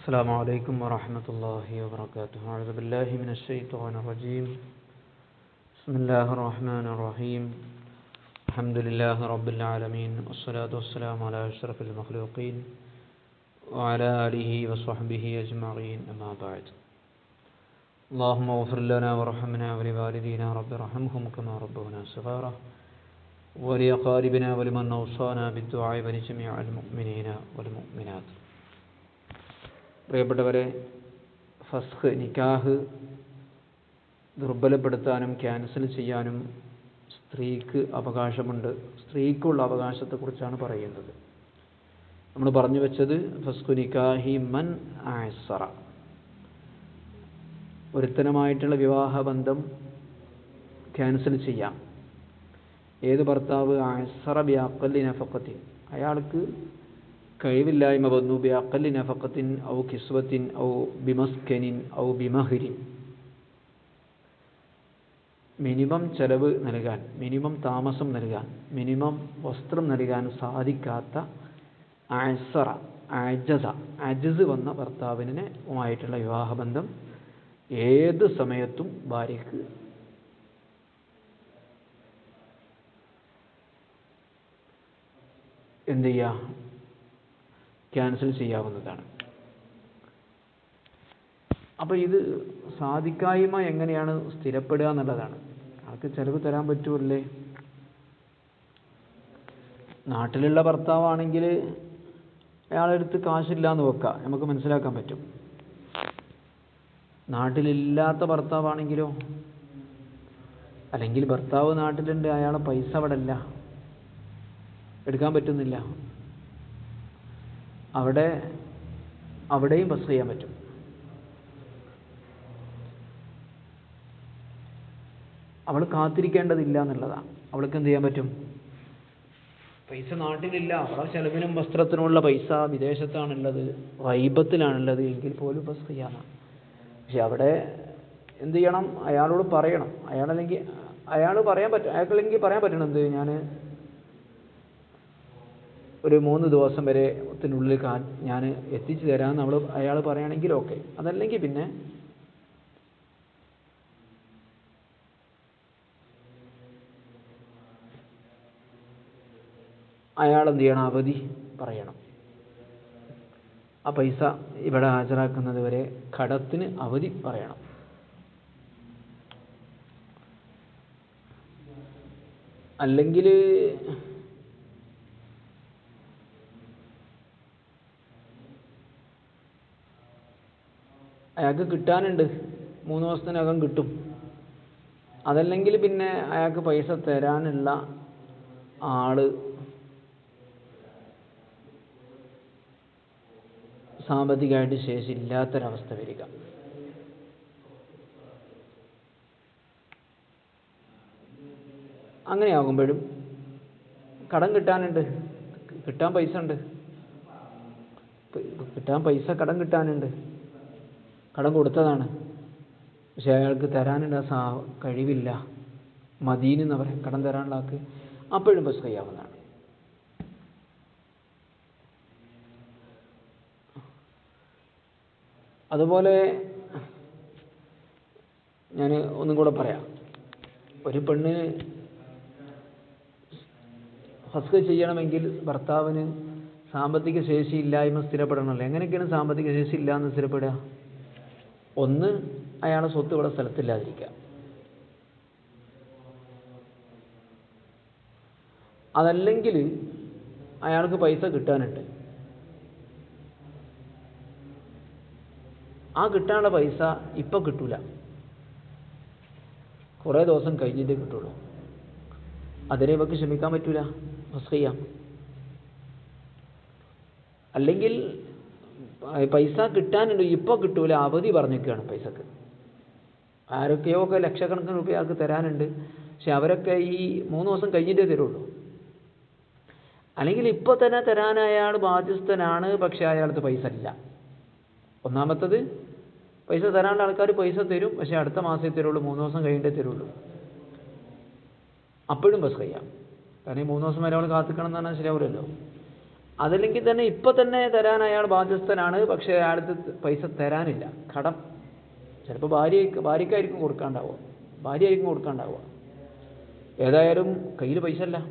السلام عليكم ورحمة الله وبركاته. أعوذ بالله من الشيطان الرجيم. بسم الله الرحمن الرحيم. الحمد لله رب العالمين والصلاة والسلام على أشرف المخلوقين وعلى آله وصحبه أجمعين أما بعد. اللهم اغفر لنا وارحمنا ولوالدينا رب ارحمهم كما ربونا صغارا ولأقاربنا ولمن أوصانا بالدعاء ولجميع المؤمنين والمؤمنات. പ്രിയപ്പെട്ടവരെ ഫസ്ഖ് നിക്കാഹ് ദുർബലപ്പെടുത്താനും ക്യാൻസൽ ചെയ്യാനും സ്ത്രീക്ക് അവകാശമുണ്ട്. സ്ത്രീക്കുള്ള അവകാശത്തെക്കുറിച്ചാണ് പറയുന്നത്. നമ്മൾ പറഞ്ഞു വെച്ചത് ഫസ്ഖു നിക്കാഹി മൻ ആസറ. ഒരുത്തനമായിട്ടുള്ള വിവാഹബന്ധം ക്യാൻസൽ ചെയ്യാം. ഏത് ഭർത്താവ് ആസറ ബിയാക്കല്ലി നഫക്കത്തിൻ അയാൾക്ക് കഴിവില്ലായ്മ വന്നു. ബി ബിയാക്കല്ലി നഫക്കത്തിൻ ഔ കിസ്വത്തിൻ ഔ ബിമസ്കനിൻ ഔ ബിമഹരിൻ. മിനിമം ചെലവ് നൽകാൻ മിനിമം താമസം നൽകാൻ മിനിമം വസ്ത്രം നൽകാൻ സാധിക്കാത്ത ആസറ ആജസ അജസ് വന്ന ഭർത്താവിനെ ആയിട്ടുള്ള വിവാഹബന്ധം ഏത് സമയത്തും ഭാര്യയ്ക്ക് എന്ത് ചെയ്യുക ക്യാൻസൽ ചെയ്യാവുന്നതാണ്. അപ്പോൾ ഇത് സാധിക്കായ്മ എങ്ങനെയാണ് സ്ഥിരപ്പെടുക എന്നുള്ളതാണ്. ആൾക്ക് ചിലവ് തരാൻ പറ്റുമല്ലേ നാട്ടിലുള്ള ഭർത്താവാണെങ്കിൽ അയാളെടുത്ത് കാശില്ല എന്ന് വെക്കാം. നമുക്ക് മനസ്സിലാക്കാൻ പറ്റും. നാട്ടിലില്ലാത്ത ഭർത്താവാണെങ്കിലോ? അല്ലെങ്കിൽ ഭർത്താവ് നാട്ടിലുണ്ട് അയാളെ പൈസ അവിടെ അല്ല എടുക്കാൻ പറ്റുന്നില്ല. അവിടെ അവിടെയും ബസ് ചെയ്യാൻ പറ്റും. അവൾ കാത്തിരിക്കേണ്ടതില്ല എന്നുള്ളതാണ്. അവൾക്ക് എന്ത് ചെയ്യാൻ പറ്റും? പൈസ നാട്ടിലില്ല. അവളെ ചെലവിനും വസ്ത്രത്തിനുമുള്ള പൈസ വിദേശത്താണുള്ളത് വൈബത്തിലാണുള്ളത് എങ്കിൽ പോലും ബസ് ചെയ്യാനാണ് പക്ഷെ അവിടെ എന്ത് ചെയ്യണം? അയാളോട് പറയണം. അയാളല്ലെങ്കിൽ അയാൾ പറയാൻ പറ്റും അയാൾക്കല്ലെങ്കിൽ പറയാൻ പറ്റണം എന്ത്? ഞാൻ ഒരു മൂന്ന് ദിവസം വരെ ത്തിനുള്ളിൽ ഞാൻ എത്തിച്ചു തരാമെന്ന് നമ്മൾ അയാൾ പറയുകയാണെങ്കിൽ ഓക്കെ അതല്ലെങ്കിൽ പിന്നെ അയാൾ എന്ത് ചെയ്യണം? അവധി പറയണം. ആ പൈസ ഇവിടെ ഹാജരാക്കുന്നത് വരെ കടത്തിന് അവധി പറയണം. അല്ലെങ്കിൽ അയാൾക്ക് കിട്ടാനുണ്ട്. മൂന്ന് ദിവസത്തിനകം കിട്ടും. അതല്ലെങ്കിൽ പിന്നെ അയാൾക്ക് പൈസ തരാനുള്ള ആൾ സാമ്പത്തികമായിട്ട് ശേഷി ഇല്ലാത്തൊരവസ്ഥ വരിക. അങ്ങനെയാകുമ്പോഴും കടം കിട്ടാനുണ്ട്. കിട്ടാൻ പൈസ ഉണ്ട്. കിട്ടാൻ പൈസ കടം കിട്ടാനുണ്ട്. കടം കൊടുത്തതാണ്. പക്ഷെ അയാൾക്ക് തരാനുള്ള സാ കഴിവില്ല. മദീന് എന്ന് പറയാം. കടം തരാനുള്ള ആൾക്ക് അപ്പോഴും ബസ് കഴിയാവുന്നതാണ് അതുപോലെ ഞാൻ ഒന്നും കൂടെ പറയാം. ഒരു പെണ്ണ് ഫസ്ക് ചെയ്യണമെങ്കിൽ ഭർത്താവിന് സാമ്പത്തിക ശേഷി ഇല്ലായ്മ സ്ഥിരപ്പെടണമല്ലോ. എങ്ങനെയൊക്കെയാണ് സാമ്പത്തിക ശേഷി ഇല്ലാന്ന് സ്ഥിരപ്പെടുക ഒന്ന് അയാളുടെ സ്വത്ത് ഇവിടെ സ്ഥലത്തില്ലാതിരിക്കുക. അതല്ലെങ്കിൽ അയാൾക്ക് പൈസ കിട്ടാനുണ്ട്. ആ കിട്ടാനുള്ള പൈസ ഇപ്പം കിട്ടൂല. കുറേ ദിവസം കഴിഞ്ഞിട്ടേ കിട്ടുള്ളൂ. അതിനെ ഇവക്ക് ക്ഷമിക്കാൻ പറ്റൂല. ബസ് ചെയ്യാം അല്ലെങ്കിൽ പൈസ കിട്ടാനുണ്ട്. ഇപ്പോൾ കിട്ടൂല. അവധി പറഞ്ഞിരിക്കുകയാണ് പൈസക്ക്. ആരൊക്കെയോ ഒക്കെ ലക്ഷക്കണക്കിന് രൂപ ആൾക്ക് തരാനുണ്ട്. പക്ഷെ അവരൊക്കെ ഈ മൂന്ന് ദിവസം കഴിഞ്ഞിട്ടേ തരുള്ളൂ. അല്ലെങ്കിൽ ഇപ്പോൾ തന്നെ തരാൻ അയാൾ ബാധ്യസ്ഥനാണ് പക്ഷെ അയാളുടെ പൈസ ഇല്ല. ഒന്നാമത്തത് പൈസ തരാനുള്ള ആൾക്കാർ പൈസ തരും. പക്ഷെ അടുത്ത മാസമേ തരുള്ളൂ. മൂന്ന് ദിവസം കഴിഞ്ഞിട്ടേ തരുള്ളൂ. അപ്പോഴും ബസ് കഴിയാം കാരണം ഈ മൂന്ന് ദിവസം വരെ അവൾ കാത്തിക്കണം എന്ന് പറഞ്ഞാൽ ശരിയാവില്ലല്ലോ. അതല്ലെങ്കിൽ തന്നെ ഇപ്പം തന്നെ തരാൻ അയാൾ ബാധ്യസ്ഥനാണ് പക്ഷേ അയാൾക്ക് പൈസ തരാനില്ല. കടം. ചിലപ്പോൾ ഭാര്യ ഭാര്യക്കായിരിക്കും കൊടുക്കാണ്ടാവുക. ഭാര്യ ആയിരിക്കും കൊടുക്കാണ്ടാവുക. ഏതായാലും കയ്യിൽ പൈസ അല്ല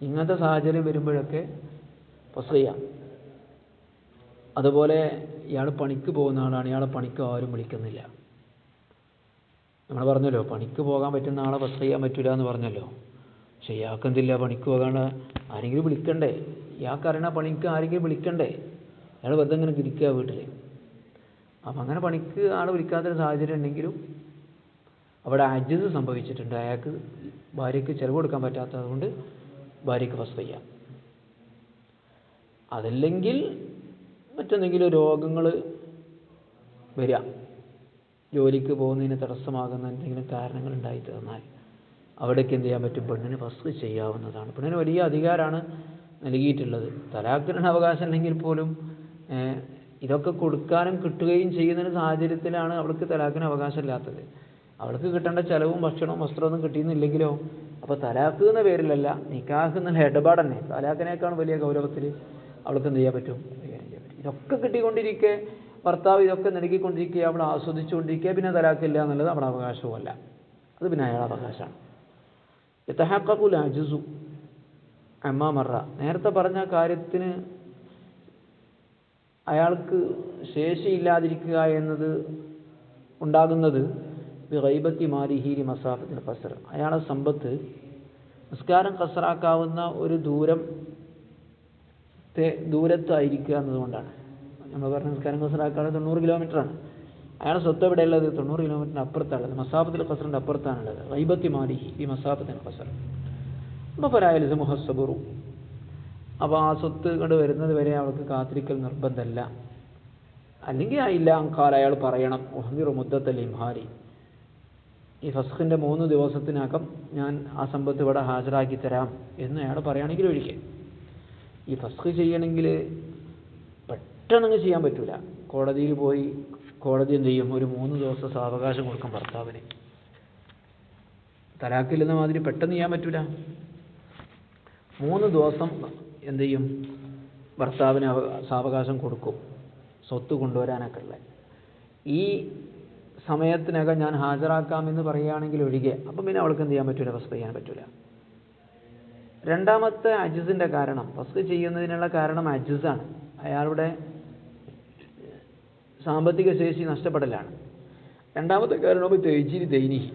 ഇങ്ങനത്തെ സാഹചര്യം വരുമ്പോഴൊക്കെ പസ് ചെയ്യാം അതുപോലെ ഇയാൾ പണിക്ക് പോകുന്ന ആളാണ്. ഇയാളെ പണിക്ക് ആരും വിളിക്കുന്നില്ല. നമ്മൾ പറഞ്ഞല്ലോ പണിക്ക് പോകാൻ പറ്റുന്ന ആളെ ബസ് ചെയ്യാൻ പറ്റില്ല എന്ന് പറഞ്ഞല്ലോ. പക്ഷെ ഇയാൾക്ക് എന്തില്ല പണിക്ക് പോകാൻ ആരെങ്കിലും വിളിക്കണ്ടേ? ഇയാൾക്ക് അറിയണ പണിക്ക് ആരെങ്കിലും വിളിക്കണ്ടേ? അയാൾ വെറുതെ ഇങ്ങനെ ഇരിക്കുക വീട്ടിൽ അപ്പം അങ്ങനെ പണിക്ക് ആൾ വിളിക്കാത്തൊരു സാഹചര്യം ഉണ്ടെങ്കിലും അവിടെ അജിത് സംഭവിച്ചിട്ടുണ്ട്. അയാൾക്ക് ഭാര്യയ്ക്ക് ചിലവ് കൊടുക്കാൻ പറ്റാത്തത് കൊണ്ട് ഭാര്യയ്ക്ക് ഫസ്റ്റ് ചെയ്യാം അതല്ലെങ്കിൽ മറ്റെന്തെങ്കിലും രോഗങ്ങൾ വരിക ജോലിക്ക് പോകുന്നതിന് തടസ്സമാകുന്ന എന്തെങ്കിലും കാരണങ്ങൾ ഉണ്ടായി തീർന്നാൽ അവിടേക്ക് എന്ത് ചെയ്യാൻ പറ്റും? പെണ്ണിന് ഫസ്റ്റ് ചെയ്യാവുന്നതാണ്. പെണ്ണിന് വലിയ അധികാരമാണ് നൽകിയിട്ടുള്ളത്. തലാഖിന് അവകാശം ഉണ്ടെങ്കിൽ പോലും ഇതൊക്കെ കൊടുക്കാനും കിട്ടുകയും ചെയ്യുന്ന ഒരു സാഹചര്യത്തിലാണ് അവൾക്ക് തലാഖിന് അവകാശമില്ലാത്തത്. അവൾക്ക് കിട്ടേണ്ട ചിലവും ഭക്ഷണവും വസ്ത്രമൊന്നും കിട്ടിയെന്നില്ലെങ്കിലോ അപ്പോൾ തലാഖ് എന്ന പേരിലല്ല നിക്കാഹ് എന്നുള്ള ഇടപാട് തന്നെ തലാഖിനേക്കാൾ വലിയ ഗൗരവത്തിൽ അവൾക്ക് എന്ത് ചെയ്യാൻ പറ്റും? ഇതൊക്കെ കിട്ടിക്കൊണ്ടിരിക്കെ ഭർത്താവ് ഇതൊക്കെ നൽകിക്കൊണ്ടിരിക്കുക അവൾ ആസ്വദിച്ചുകൊണ്ടിരിക്കുക പിന്നെ തലാഖില്ല എന്നുള്ളത് അവളുടെ അവകാശവുമല്ല അത് പിന്നെ അയാളുടെ അവകാശമാണ് യത്തഹക്കുൽ അജുസു അമ്മാമറ നേരത്തെ പറഞ്ഞ കാര്യത്തിന് അയാൾക്ക് ശേഷിയില്ലാതിരിക്കുക എന്നത് ഉണ്ടാകുന്നത് ഗൈബത്തി മാലിഹീരി മസാഫത്തിൽ ഖസർ അയാളെ സമ്പത്ത് നിസ്കാരം ഖസറാക്കാവുന്ന ഒരു ദൂരം ദൂരത്തായിരിക്കുക എന്നതുകൊണ്ടാണ്. നമ്മൾ പറഞ്ഞ നിസ്കാരം ഖസറാക്കാണ് തൊണ്ണൂറ് കിലോമീറ്ററാണ് അയാളെ സ്വത്ത് എവിടെയുള്ളത്? തൊണ്ണൂറ് കിലോമീറ്ററിന് അപ്പുറത്താണ് മസാഫത്തിൽ ഖസറിന്റെ അപ്പുറത്താണുള്ളത്. റൈബത്തി മാലിഹി ഈ മസാഫത്തിൽ ഖസർ. അപ്പോൾ പരായാലും സമൂഹസബുറു അപ്പോൾ ആ സ്വത്ത് കൊണ്ട് വരുന്നത് വരെ അവൾക്ക് കാത്തിരിക്കൽ നിർബന്ധമല്ല. അല്ലെങ്കിൽ ഇല്ല അങ്കാൽ അയാൾ പറയണം ഒഹമിറു മുദ്ദത്തൽ ഇംഹാരി. ഈ ഫസ്ഖിന്റെ മൂന്ന് ദിവസത്തിനകം ഞാൻ ആ സമ്പത്ത് ഇവിടെ ഹാജരാക്കി തരാം എന്ന് അയാൾ പറയുകയാണെങ്കിൽ ഒഴികെ ഈ ഫസ്ഖ് ചെയ്യണമെങ്കിൽ പെട്ടെന്ന് ചെയ്യാൻ പറ്റൂല. കോടതിയിൽ പോയി കോടതി എന്ത് ചെയ്യും? ഒരു മൂന്ന് ദിവസം സാവകാശം കൊടുക്കും ഭർത്താവിന്. തലാക്കില്ലെന്ന മാതിരി പെട്ടെന്ന് ചെയ്യാൻ പറ്റൂല. മൂന്ന് ദിവസം എന്ത് ചെയ്യും? ഭർത്താവിന് സാവകാശം കൊടുക്കും. സ്വത്ത് കൊണ്ടുവരാനൊക്കെ ഉള്ള. ഈ സമയത്തിനകം ഞാൻ ഹാജരാക്കാമെന്ന് പറയുകയാണെങ്കിൽ ഒഴികെ അപ്പം പിന്നെ അവൾക്ക് എന്ത് ചെയ്യാൻ പറ്റൂല? ഫസ്റ്റ് ചെയ്യാൻ പറ്റൂല. രണ്ടാമത്തെ അജിസിന്റെ കാരണം. ഫസ്റ്റ് ചെയ്യുന്നതിനുള്ള കാരണം അജിസാണ്. അയാളുടെ സാമ്പത്തിക ശേഷി നഷ്ടപ്പെടലാണ്. രണ്ടാമത്തെ കാരണം തേജിരി ദൈനി.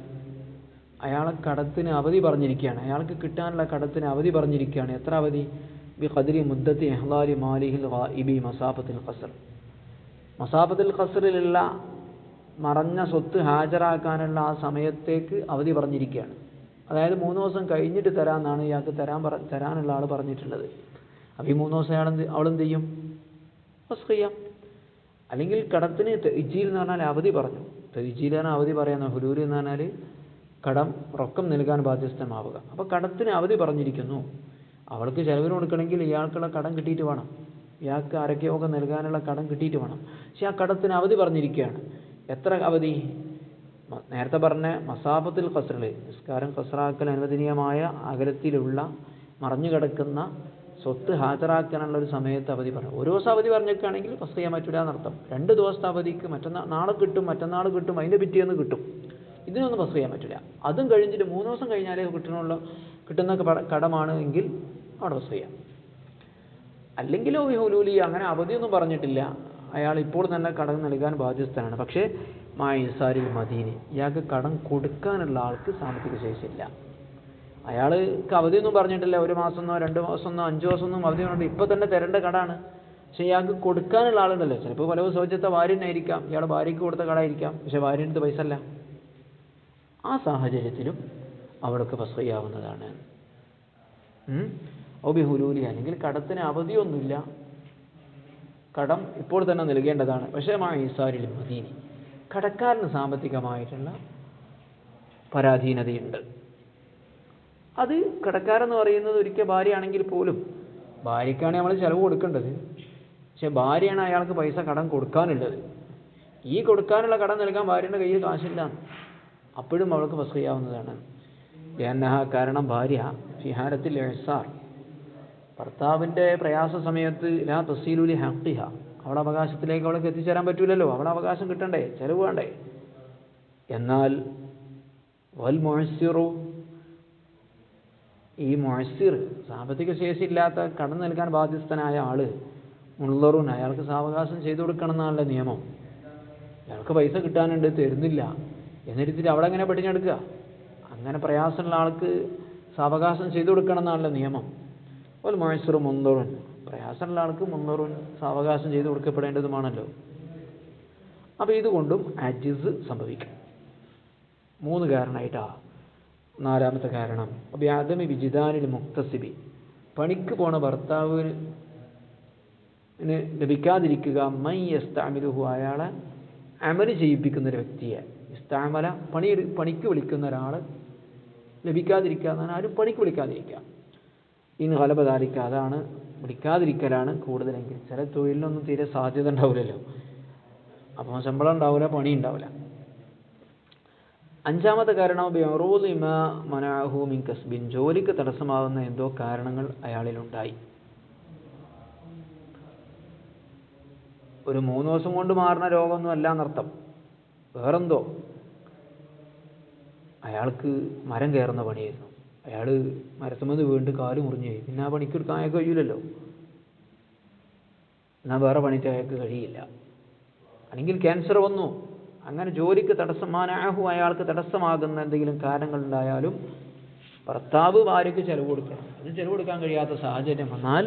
അയാളെ കടത്തിന് അവധി പറഞ്ഞിരിക്കുകയാണ്. അയാൾക്ക് കിട്ടാനുള്ള കടത്തിന് അവധി പറഞ്ഞിരിക്കുകയാണ്. എത്ര അവധി? ബി ഖദരി മുദ്ദത്തി എഹ്ലാലി മാലിഹിൽ ഇബി മസാഫത്തിൽ ഖസർ. മസാഫത്തിൽ ഖസറിലുള്ള മറഞ്ഞ സ്വത്ത് ഹാജരാക്കാനുള്ള ആ സമയത്തേക്ക് അവധി പറഞ്ഞിരിക്കുകയാണ്. അതായത് മൂന്ന് ദിവസം കഴിഞ്ഞിട്ട് തരാമെന്നാണ് ഇയാൾക്ക് തരാൻ പറ തരാനുള്ള ആൾ പറഞ്ഞിട്ടുള്ളത്. അപ്പോൾ ഈ മൂന്ന് ദിവസം അയാൾ അവളെന്ത് ചെയ്യും? ചെയ്യാം. അല്ലെങ്കിൽ കടത്തിന് തെയ്ജീൽ എന്ന് പറഞ്ഞാൽ അവധി പറഞ്ഞു. തെയ്ജീലാണ് അവധി പറയാന്ന് ഹുലൂർ എന്ന് പറഞ്ഞാൽ കടം റൊക്കം നൽകാൻ ബാധ്യസ്ഥമാവുക അപ്പോൾ കടത്തിന് അവധി പറഞ്ഞിരിക്കുന്നു. അവൾക്ക് ചിലവിന് കൊടുക്കണമെങ്കിൽ ഇയാൾക്കുള്ള കടം കിട്ടിയിട്ട് വേണം. ഇയാൾക്ക് ആരോഗ്യമൊക്കെ നൽകാനുള്ള കടം കിട്ടിയിട്ട് വേണം. പക്ഷെ ആ കടത്തിന് അവധി പറഞ്ഞിരിക്കുകയാണ്. എത്ര അവധി? നേരത്തെ പറഞ്ഞ മസാബത്തിൽ ഖസറിൽ നിസ്കാരം ഖസറാക്കൽ അനുവദനീയമായ അകലത്തിലുള്ള മറഞ്ഞു കിടക്കുന്ന സ്വത്ത് ഹാജരാക്കാനുള്ള ഒരു സമയത്ത് അവധി പറഞ്ഞു ഒരു ദിവസം അവധി പറഞ്ഞേക്കാണെങ്കിൽ ഫസ്റ്റ് ചെയ്യാൻ പറ്റില്ല എന്നർത്ഥം. രണ്ട് ദിവസത്തെ അവധിക്ക് മറ്റന്നാൾ നാളെ കിട്ടും മറ്റന്നാൾ കിട്ടും അതിന്റെ പിറ്റേന്ന് കിട്ടും. ഇതിനൊന്നും ഫസ്റ്റ് ചെയ്യാൻ പറ്റില്ല അതും കഴിഞ്ഞിട്ട് മൂന്ന് ദിവസം കഴിഞ്ഞാലേ കിട്ടുന്നുള്ള കിട്ടുന്ന കട- കടമാണ് എങ്കിൽ അവിടെ ഫസ്റ്റ് ചെയ്യാം. അല്ലെങ്കിലോ വിഹുലൂലി അങ്ങനെ അവധിയൊന്നും പറഞ്ഞിട്ടില്ല. അയാൾ ഇപ്പോൾ തന്നെ കടം നൽകാൻ ബാധ്യസ്ഥനാണ്. പക്ഷേ മായിസാരിൽ മദീനി ഇയാൾക്ക് കടം കൊടുക്കാനുള്ള ആൾക്ക് സാമ്പത്തിക ശേഷിയില്ല. അയാൾക്ക് അവധിയൊന്നും പറഞ്ഞിട്ടില്ല. ഒരു മാസമൊന്നോ രണ്ട് മാസമൊന്നോ അഞ്ച് മാസമൊന്നും അവധി പറഞ്ഞിട്ട് ഇപ്പം തന്നെ തരേണ്ട കടാണ് പക്ഷേ ഇയാൾക്ക് കൊടുക്കാനുള്ള ആളുണ്ടല്ലോ. ചിലപ്പോൾ പല സൗജത്തെ ഭാര്യനായിരിക്കാം ഇയാൾ ഭാര്യയ്ക്ക് കൊടുത്ത കടായിരിക്കാം പക്ഷേ ഭാര്യന്റെ പൈസ അല്ല ആ സാഹചര്യത്തിലും അവൾക്ക് ഫസ് ചെയ്യാവുന്നതാണ് ഒബി ഹുലൂലി അല്ലെങ്കിൽ കടത്തിന് അവധിയൊന്നുമില്ല. കടം ഇപ്പോൾ തന്നെ നൽകേണ്ടതാണ്. പക്ഷേ മാ ഈസാരിൽ മദീനി കടക്കാരന് സാമ്പത്തികമായിട്ടുള്ള പരാധീനതയുണ്ട്. അത് കടക്കാരെന്ന് പറയുന്നത് ഒരിക്കൽ ഭാര്യയാണെങ്കിൽ പോലും. ഭാര്യയ്ക്കാണ് നമ്മൾ ചിലവ് കൊടുക്കേണ്ടത്. പക്ഷെ ഭാര്യയാണ് അയാൾക്ക് പൈസ കടം കൊടുക്കാനുള്ളത്. ഈ കൊടുക്കാനുള്ള കടം നൽകാൻ ഭാര്യയുടെ കയ്യിൽ കാശില്ല. അപ്പോഴും അവൾക്ക് ഫസ് ചെയ്യാവുന്നതാണ് എന്നാ കാരണം ഭാര്യ ഫിഹാരത്തിൽ എഹ്സാർ. ഭർത്താവിന്റെ പ്രയാസ സമയത്ത് ലാ തസീലുലി ഹക്കിഹ അവളെ അവകാശത്തിലേക്ക് അവൾക്ക് എത്തിച്ചേരാൻ പറ്റൂലല്ലോ. അവളെ അവകാശം കിട്ടണ്ടേ? ചെലവ് വേണ്ടേ? എന്നാൽ വൽ മൊഴസിറു ഈ മൊഴസിർ സാമ്പത്തിക ശേഷി ഇല്ലാത്ത കടം നൽകാൻ ബാധ്യസ്ഥനായ ആൾ മുള്ളറുൻ അയാൾക്ക് സാവകാശം ചെയ്തു കൊടുക്കണം എന്നാണല്ലോ നിയമം. അയാൾക്ക് പൈസ കിട്ടാനുണ്ട് തരുന്നില്ല. എന്നിരുത്തിട്ട് അവിടെ എങ്ങനെ പെട്ടിഞ്ഞെടുക്കുക അങ്ങനെ പ്രയാസമുള്ള ആൾക്ക് സാവകാശം ചെയ്തു കൊടുക്കണം എന്നാണല്ലോ നിയമം. ഒരു മൊഴസിർ മുന്തറുൻ പ്രയാസമുള്ള ആൾക്ക് മുന്നൂറുൻ സാവകാശം ചെയ്തു കൊടുക്കപ്പെടേണ്ടതുമാണല്ലോ. അപ്പോൾ ഇതുകൊണ്ടും ആജിസ് സംഭവിക്കും. മൂന്ന് കാരണമായിട്ടാ നാലാമത്തെ കാരണം. വ്യാധമി വിജിതാനിൽ മുക്തസിബി. പണിക്ക് പോണ ഭർത്താവിന് ലഭിക്കാതിരിക്കുക മൈ യസ്താമിലുഹു അയാളെ അമൽ ചെയ്യിപ്പിക്കുന്ന ഒരു വ്യക്തിയെ. ഇസ്താമല പണി പണിക്ക് വിളിക്കുന്ന ഒരാൾ ലഭിക്കാതിരിക്കുക എന്നാൽ ആരും പണിക്ക് വിളിക്കാതിരിക്കുക. ഇന്ന് ഹലപതാരിക്ക അതാണ് വിളിക്കാതിരിക്കലാണ് കൂടുതലെങ്കിൽ. ചില തൊഴിലിനൊന്നും തീരെ സാധ്യത ഉണ്ടാവില്ലല്ലോ. അപ്പോൾ ശമ്പളം ഉണ്ടാവില്ല പണി ഉണ്ടാവില്ല. അഞ്ചാമത്തെ കാരണം മിൻ കസ്ബിൻ. ജോലിക്ക് തടസ്സമാകുന്ന എന്തോ കാരണങ്ങൾ അയാളിലുണ്ടായി. ഒരു മൂന്ന് ദിവസം കൊണ്ട് മാറുന്ന രോഗമൊന്നും അല്ല എന്നർത്ഥം. വേറെന്തോ? അയാൾക്ക് മരം കയറുന്ന പണിയായിരുന്നു. അയാൾ മരത്തുമെന്ന് വീണ്ടും കാൽ മുറിഞ്ഞു പോയി. പിന്നെ ആ പണിക്ക് എടുക്കാൻ അയാൾക്ക് കഴിയില്ലല്ലോ എന്നാൽ വേറെ പണിക്ക് അയാൾക്ക് കഴിയില്ല. അല്ലെങ്കിൽ ക്യാൻസർ വന്നു. അങ്ങനെ ജോലിക്ക് തടസ്സമാനാഹു അയാൾക്ക് തടസ്സമാകുന്ന എന്തെങ്കിലും കാരണങ്ങളുണ്ടായാലും ഭർത്താവ് ഭാര്യയ്ക്ക് ചെലവ് കൊടുക്കണം. അത് ചെലവ് കൊടുക്കാൻ കഴിയാത്ത സാഹചര്യം വന്നാൽ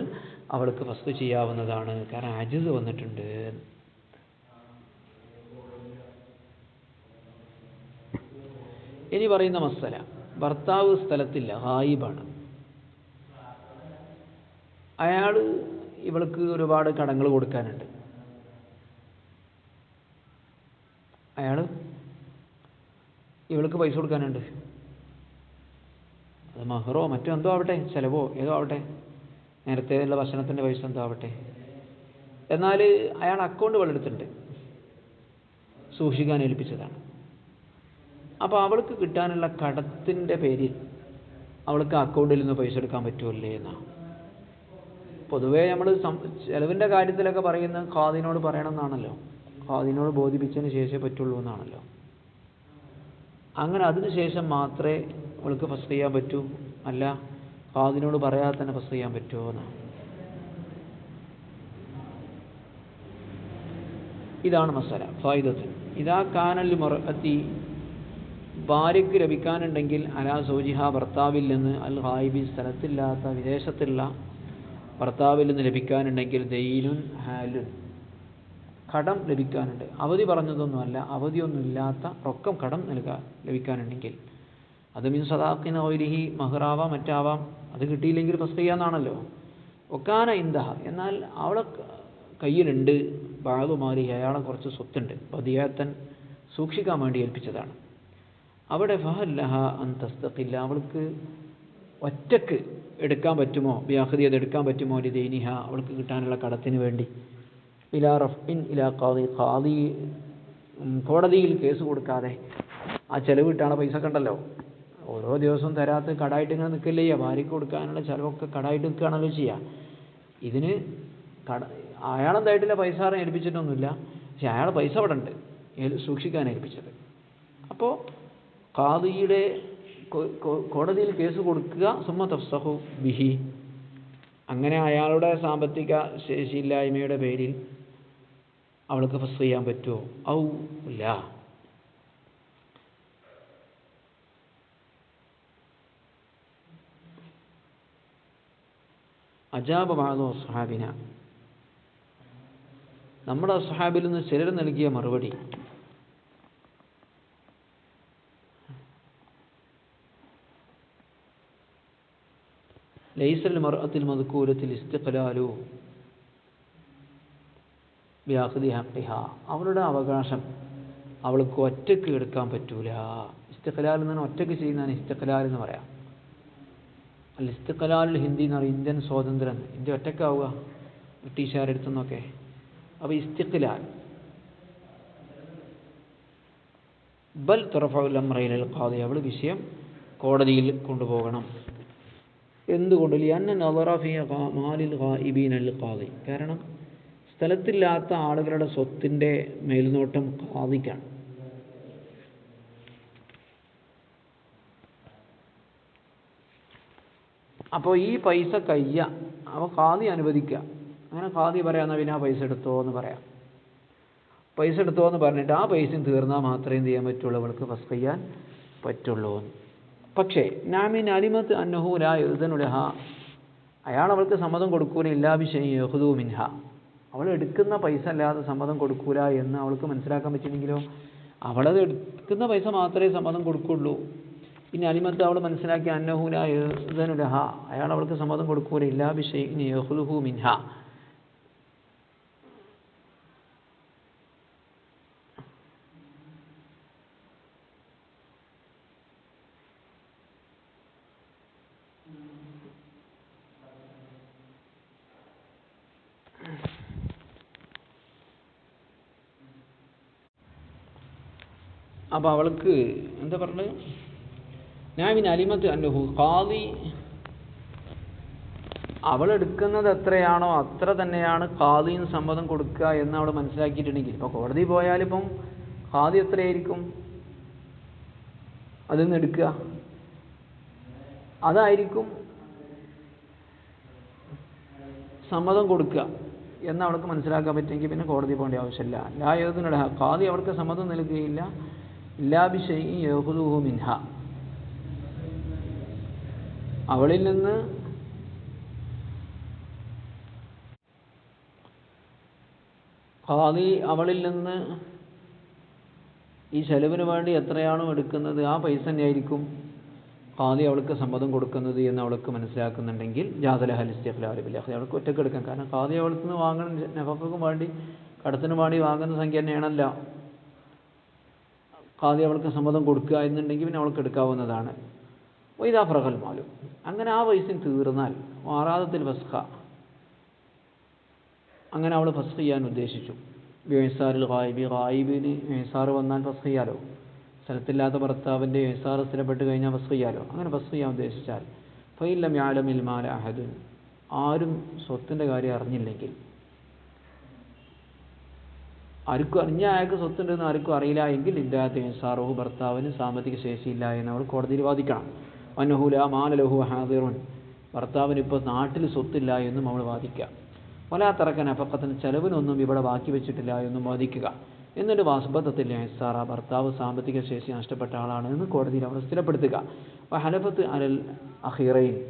അവൾക്ക് വസ്തു ചെയ്യാവുന്നതാണ്. കാരണം അജിസ് വന്നിട്ടുണ്ട്. ഇനി പറയുന്ന മസല. ഭർത്താവ് സ്ഥലത്തില്ല. ഹായിബാണ് അയാൾ ഇവൾക്ക് ഒരുപാട് കടങ്ങൾ കൊടുക്കാനുണ്ട്. അയാൾ ഇവൾക്ക് പൈസ കൊടുക്കാനുണ്ട്. അത് മഹറോ മറ്റോ എന്തോ ആവട്ടെ ചിലവോ ഏതോ ആവട്ടെ. നേരത്തെ ഉള്ള ഭക്ഷണത്തിന്റെ പൈസ എന്തോ ആവട്ടെ. എന്നാൽ അയാൾ അക്കൗണ്ട് വെള്ളെടുത്തിട്ടുണ്ട് സൂക്ഷിക്കാൻ ഏൽപ്പിച്ചതാണ്. അപ്പോൾ അവൾക്ക് കിട്ടാനുള്ള കടത്തിന്റെ പേരിൽ അവൾക്ക് അക്കൗണ്ടിൽ നിന്ന് പൈസ എടുക്കാൻ പറ്റുമല്ലേ എന്നാണ് പൊതുവേ നമ്മൾ ചിലവിന്റെ കാര്യത്തിലൊക്കെ പറയുന്ന ഖാദിനോട് പറയണം എന്നാണല്ലോ. ഖാദിനോട് ബോധിപ്പിച്ചതിന് ശേഷമേ പറ്റുള്ളൂ എന്നാണല്ലോ. അങ്ങനെ അതിന് ശേഷം മാത്രമേ അവൾക്ക് ഫസ്റ്റ് ചെയ്യാൻ പറ്റൂ. അല്ല ഖാദിനോട് പറയാതെ തന്നെ ഫസ്റ്റ് ചെയ്യാൻ പറ്റുമോ എന്നാണ്. ഇതാണ് മസാല ഫായിദത്ത് ഇതാ കാനൽ മൊറത്തി ഭാര്യയ്ക്ക് ലഭിക്കാനുണ്ടെങ്കിൽ അലാ സോജിഹ ഭർത്താവിൽ നിന്ന് അൽ ഹായിബി സ്ഥലത്തില്ലാത്ത വിദേശത്തുള്ള ഭർത്താവിൽ നിന്ന് ലഭിക്കാനുണ്ടെങ്കിൽ ദൈനുൻ ഹാലുൻ. കടം ലഭിക്കാനുണ്ട്. അവധി പറഞ്ഞതൊന്നുമല്ല അവധിയൊന്നുമില്ലാത്ത റൊക്കം കടം നൽകാൻ ലഭിക്കാനുണ്ടെങ്കിൽ. അത് മീൻ സദാക്കിന് ഓരിഹി മഹറാവാം മറ്റാവാം അത് കിട്ടിയില്ലെങ്കിൽ ഫസ്റ്റ് ചെയ്യാന്നാണല്ലോ ഒക്കാന ഇന്ദഹ എന്നാൽ അവളെ കയ്യിലുണ്ട്. ബാഗുമാരി അയാളെ കുറച്ച് സ്വത്തുണ്ട്. പതിയാത്തൻ സൂക്ഷിക്കാൻ വേണ്ടി ഏൽപ്പിച്ചതാണ്. അവിടെ ഫഹല്ലഹ അന്തസ്തക്കില്ല അവൾക്ക് ഒറ്റയ്ക്ക് എടുക്കാൻ പറ്റുമോ? വ്യാഹൃതി അത് എടുക്കാൻ പറ്റുമോ? ദൈനിഹ അവൾക്ക് കിട്ടാനുള്ള കടത്തിന് വേണ്ടി. ഇലാ റഫ്ഇൻ ഇലാ ഖാദി. ഖാദി കോടതിയിൽ കേസ് കൊടുക്കാതെ ആ ചെലവ് കിട്ടാണ് പൈസ കണ്ടല്ലോ ഓരോ ദിവസവും തരാത്ത കടായിട്ട് ഇങ്ങനെ നിൽക്കില്ലേ ചെയ്യുക. ഭാര്യയ്ക്ക് കൊടുക്കാനുള്ള ചിലവൊക്കെ കടായിട്ട് നിൽക്കുകയാണല്ലോ ചെയ്യുക. ഇതിന് കട അയാളെന്തായിട്ടില്ല പൈസ ആരും ഏൽപ്പിച്ചിട്ടൊന്നുമില്ല. പക്ഷെ അയാൾ പൈസ അവിടെ ഉണ്ട്. സൂക്ഷിക്കാൻ ഏൽപ്പിച്ചത്. അപ്പോൾ കാതിയുടെ കോടതിയിൽ കേസ് കൊടുക്കുക സുമ തഫ്സഹു ബിഹി. അങ്ങനെ അയാളുടെ സാമ്പത്തിക ശേഷിയില്ലായ്മയുടെ പേരിൽ അവൾക്ക് ഫസ് ചെയ്യാൻ പറ്റുമോ ഔ ഇല്ല. അജാബമാകുന്നു സുഹാബിന നമ്മുടെ സുഹാബിൽ നിന്ന് ചിലർ നൽകിയ മറുപടി. ലൈസൽ മർഅത്തിൽ മതുക്കൂലത്തിൽ ഇസ്തിഖലാലു. വ്യാഹൃതി ഹക്കിഹ അവളുടെ അവകാശം അവൾക്ക് ഒറ്റയ്ക്ക് എടുക്കാൻ പറ്റൂല. ഇസ്തിഖലാൽ എന്ന് പറഞ്ഞാൽ ഒറ്റയ്ക്ക് ചെയ്യുന്നതാണ് ഇസ്തിഖലാൽ എന്ന് പറയാം. അല്ല ഇസ്തിഖലാൽ ഹിന്ദി എന്ന് പറയും ഇന്ത്യൻ സ്വാതന്ത്ര്യം. ഇന്ത്യ ഒറ്റയ്ക്കാവുക ബ്രിട്ടീഷുകാരെടുത്തു നിന്നൊക്കെ. അപ്പോൾ ഇസ്തിഖലാൽ. ബൽ തുറഫുൽ അമ്രയിൽ ഖാദി. അവൾ വിഷയം കോടതിയിൽ കൊണ്ടുപോകണം. എന്തുകൊണ്ട്? അൽ കാരണം സ്ഥലത്തില്ലാത്ത ആളുകളുടെ സ്വത്തിന്റെ മേൽനോട്ടം ഖാദിക്കാണ് അപ്പോൾ ഈ പൈസ കയ്യ. അപ്പോൾ ഖാദി അനുവദിക്കുക അങ്ങനെ ഖാദി പറയാമെന്നാൽ പിന്നെ ആ പൈസ എടുത്തോ എന്ന് പറയാം. പൈസ എടുത്തോ എന്ന് പറഞ്ഞിട്ട് ആ പൈസയും തീർന്നാൽ മാത്രമേ എന്ത് ചെയ്യാൻ പറ്റുള്ളൂ? അവൾക്ക് ഫസ് ചെയ്യാൻ പറ്റുള്ളൂ പക്ഷേ നാമിൻ അലിമത്ത് അന്നഹൂല എഴുതനുലഹ അയാൾ അവൾക്ക് സമ്മതം കൊടുക്കൂല. യഹുദൂ മിൻഹ. അവൾ എടുക്കുന്ന പൈസ അല്ലാതെ സമ്മതം കൊടുക്കൂല എന്ന് അവൾക്ക് മനസ്സിലാക്കാൻ പറ്റിയില്ലെങ്കിലോ അവളത് എടുക്കുന്ന പൈസ മാത്രമേ സമ്മതം കൊടുക്കുള്ളൂ. ഇനി അലിമത്ത് അവൾ മനസ്സിലാക്കി അന്നഹുല ഏതനുലഹ അയാൾ അവൾക്ക് സമ്മതം കൊടുക്കൂല. ഇല്ലാഭിഷയം യഹുദുഹു മിൻഹ. അപ്പോൾ അവൾക്ക് എന്താ പറഞ്ഞത്? ഞാൻ പിന്നെ അലിമത്ത് അനുഹു ഖാദി അവൾ എടുക്കുന്നത് എത്രയാണോ അത്ര തന്നെയാണ് ഖാദിന് സമ്മതം കൊടുക്കുക എന്ന് അവൾ മനസ്സിലാക്കിയിട്ടുണ്ടെങ്കിൽ. ഇപ്പോൾ കോടതി പോയാലിപ്പം ഖാദി എത്രയായിരിക്കും? അതിൽ നിന്ന് എടുക്കുക. അതായിരിക്കും സമ്മതം കൊടുക്കുക എന്ന് അവൾക്ക് മനസ്സിലാക്കാൻ പറ്റുമെങ്കിൽ പിന്നെ കോടതി പോകേണ്ട ആവശ്യമില്ല. ലായതിനുള്ള ഖാദി അവൾക്ക് സമ്മതം നൽകുകയില്ല. മിൻഹ. അവളിൽ നിന്ന് ഖാദി അവളിൽ നിന്ന് ഈ ചെലവിന് വേണ്ടി എത്രയാണോ എടുക്കുന്നത് ആ പൈസ തന്നെയായിരിക്കും ഖാദി അവൾക്ക് സമ്മതം കൊടുക്കുന്നത് എന്ന് അവൾക്ക് മനസ്സിലാക്കുന്നുണ്ടെങ്കിൽ ജാതല ഹലിസ്റ്റിഫ്ലാലിബില്ല അവൾക്ക് ഒറ്റയ്ക്ക് എടുക്കാം. കാരണം ഖാദി അവൾക്ക് നെഫക്കും നഫക്കും വേണ്ടി കടത്തിന് വേണ്ടി വാങ്ങുന്ന സംഖ്യ തന്നെയാണല്ലോ. ഖാദി അവൾക്ക് സമ്മതം കൊടുക്കുക എന്നുണ്ടെങ്കിൽ പിന്നെ അവൾക്ക് എടുക്കാവുന്നതാണ്. വൈദാ പ്രകൽ മാലു. അങ്ങനെ ആ വയസ്സിന് തീർന്നാൽ ആറാദത്തിൽ ഫസ്ഖ അങ്ങനെ അവൾ ഫസ്ഖ് ചെയ്യാൻ ഉദ്ദേശിച്ചു. വേസാറിൽ ഖായിബി ഖായിബിന് വേസാറ് വന്നാൽ ഫസ്ഖ് ചെയ്യാലോ? സ്ഥലത്തില്ലാത്ത ഭർത്താവിന്റെ വേസാർ സ്ഥിരപ്പെട്ട് കഴിഞ്ഞാൽ ഫസ്ഖ് ചെയ്യാലോ? അങ്ങനെ ഫസ്ഖ് ചെയ്യാൻ ഉദ്ദേശിച്ചാൽ ഫൈലം യാലമിൽ മാല അഹദുൻ. ആരും സ്വത്തിന്റെ കാര്യം അറിഞ്ഞില്ലെങ്കിൽ ആർക്കും അറിഞ്ഞ അയാൾക്ക് സ്വത്തുണ്ടെന്ന് ആർക്കും അറിയില്ല എങ്കിൽ ഇല്ലാത്ത വേസാറോഹു ഭർത്താവിന് സാമ്പത്തിക ശേഷിയില്ല എന്ന് അവൾ കോടതിയിൽ വാദിക്കണം. അന്നഹുല മാനലോഹു ഹാദിറുൻ. ഭർത്താവിന് ഇപ്പോൾ നാട്ടിൽ സ്വത്തില്ല എന്നും അവൾ വാദിക്കുക. വലാ തറക്കൻ അഫക്കത്തിന് ചെലവിനൊന്നും ഇവിടെ ബാക്കി വെച്ചിട്ടില്ല എന്നും വാദിക്കുക. എന്നിട്ട് വാസ്ബദ്ധത്തിൽ ഹെസാറ ഭർത്താവ് സാമ്പത്തിക ശേഷി നഷ്ടപ്പെട്ട ആളാണ് എന്ന് കോടതിയിൽ അവൾ സ്ഥിരപ്പെടുത്തുക. ഹലഫത്ത് അലൽ അഹീറയിൽ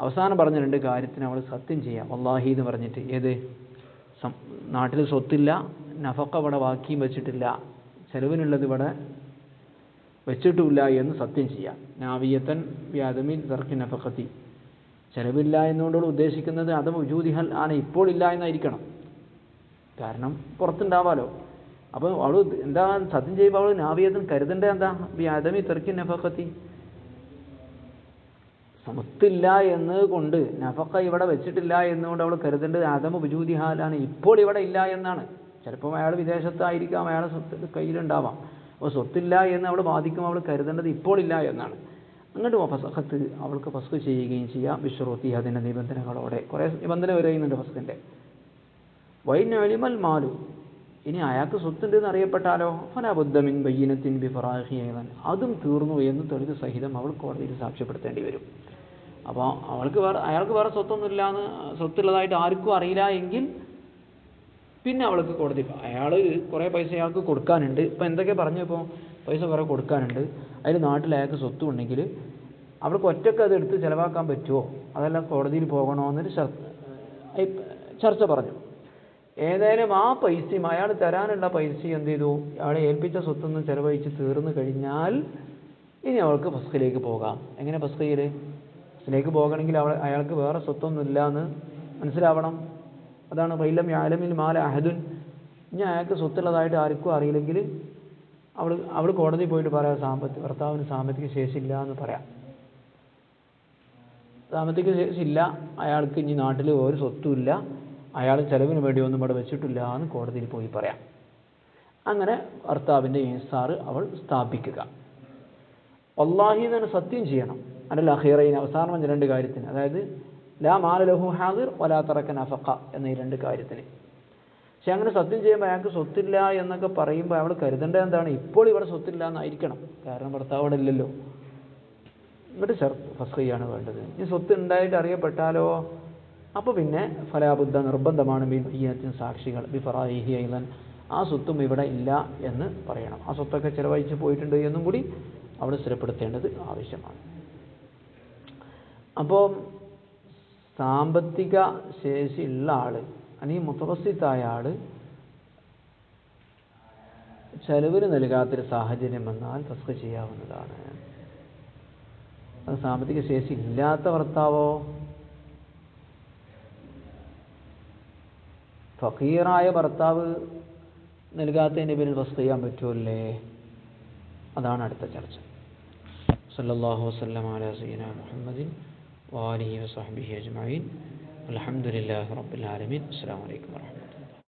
അവസാനം പറഞ്ഞ രണ്ട് കാര്യത്തിന് അവൾ സത്യം ചെയ്യാം. വല്ലാഹി എന്ന് പറഞ്ഞിട്ട്. ഏത്? നാട്ടിൽ സ്വത്തില്ല നഫക്ക ഇവിടെ ബാക്കിയും വെച്ചിട്ടില്ല. ചെലവിനുള്ളത് ഇവിടെ വെച്ചിട്ടുമില്ല എന്ന് സത്യം ചെയ്യാം. നാവിയത്തൻ വ്യാതമിൻ തർക്കി നഫക്കത്തി ചെലവില്ല എന്നുകൊണ്ടുള്ള ഉദ്ദേശിക്കുന്നത് അത് ജൂതിഹൽ ആണ്. ഇപ്പോൾ ഇല്ല എന്നായിരിക്കണം. കാരണം പുറത്തുണ്ടാവാലോ. അപ്പോൾ അവൾ എന്താ സത്യം ചെയ്യുമ്പോൾ അവൾ നാവിയത്തിന് കരുതേണ്ടത് എന്താ? വ്യാതമി തെർക്കി നഫക്കത്തി സമത്തില്ല എന്ന് കൊണ്ട് നഫക്ക ഇവിടെ വെച്ചിട്ടില്ല എന്നുകൊണ്ട് അവൾ കരുതേണ്ടത് ആദമ ഉപജൂതിഹാലാണ് ഇപ്പോൾ ഇവിടെ ഇല്ല എന്നാണ്. ചിലപ്പോൾ അയാൾ വിദേശത്തായിരിക്കാം അയാളെ സ്വത്ത് കയ്യിലുണ്ടാവാം. അപ്പോൾ സ്വത്തില്ല എന്ന് അവൾ ബാധിക്കുമ്പോൾ അവൾ കരുതേണ്ടത് ഇപ്പോഴില്ല എന്നാണ്. അങ്ങോട്ട് ഫസഖത്ത് അവൾക്ക് ഫസ്ക് ചെയ്യുകയും ചെയ്യാം. വിശ്വറൂത്തി അതിന്റെ നിബന്ധനകളോടെ. കുറേ നിബന്ധന വരുന്നുണ്ട് ഫസ്കിന്റെ വൈനലിമൽ മാലു. ഇനി അയാൾക്ക് സ്വത്തുണ്ട് എന്ന് അറിയപ്പെട്ടാലോ ഫനബുദ്ധമിൻ ബയ്യനത്തിൻ ബിഫറാഹിയൻ അതും തീർന്നു എന്ന് തെളിവ് സഹിതം അവൾ കോടതിയിൽ സാക്ഷ്യപ്പെടുത്തേണ്ടി വരും. അപ്പോൾ അവൾക്ക് വേറെ അയാൾക്ക് വേറെ സ്വത്തൊന്നുമില്ല എന്ന് സ്വത്തുള്ളതായിട്ട് ആർക്കും അറിയില്ല എങ്കിൽ പിന്നെ അവൾക്ക് കോടതി അയാൾ കുറേ പൈസ അയാൾക്ക് കൊടുക്കാനുണ്ട്. ഇപ്പം എന്തൊക്കെ പറഞ്ഞു ഇപ്പോൾ പൈസ കുറേ കൊടുക്കാനുണ്ട്. അതിൽ നാട്ടിൽ അയാൾക്ക് സ്വത്തും ഉണ്ടെങ്കിൽ അവൾക്ക് അത് എടുത്ത് ചിലവാക്കാൻ പറ്റുമോ അതെല്ലാം കോടതിയിൽ പോകണമെന്നൊരു ചർച്ച പറഞ്ഞു. ഏതായാലും ആ പൈസയും അയാൾ തരാനുള്ള പൈസയും എന്ത് ചെയ്തു? അയാളെ ഏൽപ്പിച്ച സ്വത്തൊന്നും ചിലവഴിച്ച് തീർന്നു കഴിഞ്ഞാൽ ഇനി അവൾക്ക് ഫസ്കിലേക്ക് പോകാം. എങ്ങനെ ഫസ്കയിൽ ഫസ്കിലേക്ക് പോകണമെങ്കിൽ അവൾ അയാൾക്ക് വേറെ സ്വത്തൊന്നും എന്ന് മനസ്സിലാവണം. അതാണ് വൈലം യാലമിൽ മാല അഹദുൻ. ഇനി അയാൾക്ക് സ്വത്തുള്ളതായിട്ട് ആർക്കും അറിയില്ലെങ്കിൽ അവൾ അവൾ കോടതി പോയിട്ട് പറയാം സാമ്പത്തിക ഭർത്താവിന് സാമ്പത്തിക ശേഷിയില്ല എന്ന് പറയാം. സാമ്പത്തിക ശേഷിയില്ല. അയാൾക്ക് ഇനി നാട്ടിൽ ഒരു സ്വത്തുമില്ല. അയാൾ ചെലവിന് വേണ്ടി ഒന്നും ഇവിടെ വെച്ചിട്ടില്ല എന്ന് കോടതിയിൽ പോയി പറയാം. അങ്ങനെ ഭർത്താവിന്റെ ഇൻസാറ് അവൾ സ്ഥാപിക്കുക. അള്ളാഹി തന്നെ സത്യം ചെയ്യണം. അല്ല അഖീറൈൻ അവസാനം രണ്ട് കാര്യത്തിന്. അതായത് ലാ മാല ലഹു ഹാദിർ വലാ തറക്കൻ അഫക്ക എന്ന ഈ രണ്ട് കാര്യത്തിന്. പക്ഷെ അങ്ങനെ സത്യം ചെയ്യുമ്പോൾ അയാൾക്ക് സ്വത്തില്ല എന്നൊക്കെ പറയുമ്പോൾ അയാൾ കരുതേണ്ടത് എന്താണ്? ഇപ്പോൾ ഇവിടെ സ്വത്തില്ല എന്നായിരിക്കണം. കാരണം ഭർത്താവ് അവിടെ ഇല്ലല്ലോ. ഇവിടെ ചെർ ഫസ്ഖയാണ് വേണ്ടത്. ഈ സ്വത്ത് ഉണ്ടായിട്ട് അറിയപ്പെട്ടാലോ? അപ്പോൾ പിന്നെ ഫലാബുദ്ധ നിർബന്ധമാണ് ബി ബയ്യത്തിൻ സാക്ഷികൾ ബി ഫറാഹി ഐലൻ. ആ സ്വത്തും ഇവിടെ ഇല്ല എന്ന് പറയണം. ആ സ്വത്തൊക്കെ ചിലവഴിച്ച് പോയിട്ടുണ്ട് എന്നും കൂടി അവിടെ സ്ഥിരപ്പെടുത്തേണ്ടത് ആവശ്യമാണ്. അപ്പോൾ സാമ്പത്തിക ശേഷി ഉള്ള ആൾ അല്ലെങ്കിൽ മുത്തവസിത്തായ ആൾ ചെലവിന് നൽകാത്തൊരു സാഹചര്യം വന്നാൽ തസ്ക ചെയ്യാവുന്നതാണ്. അത് സാമ്പത്തിക ശേഷി ഇല്ലാത്ത ഭർത്താവോ? ഫക്കീറായ ഭർത്താവ് നൽകാത്തതിന്റെ പേരിൽ വസ്തു ചെയ്യാൻ പറ്റുമല്ലേ അതാണ് അടുത്ത ചർച്ച. സല്ലാഹു വസല്ലം അലാ മുഹമ്മദിൻ وآله وصحبه أجمعين. الحمد لله رب العالمين. السلام عليكم ورحمة الله.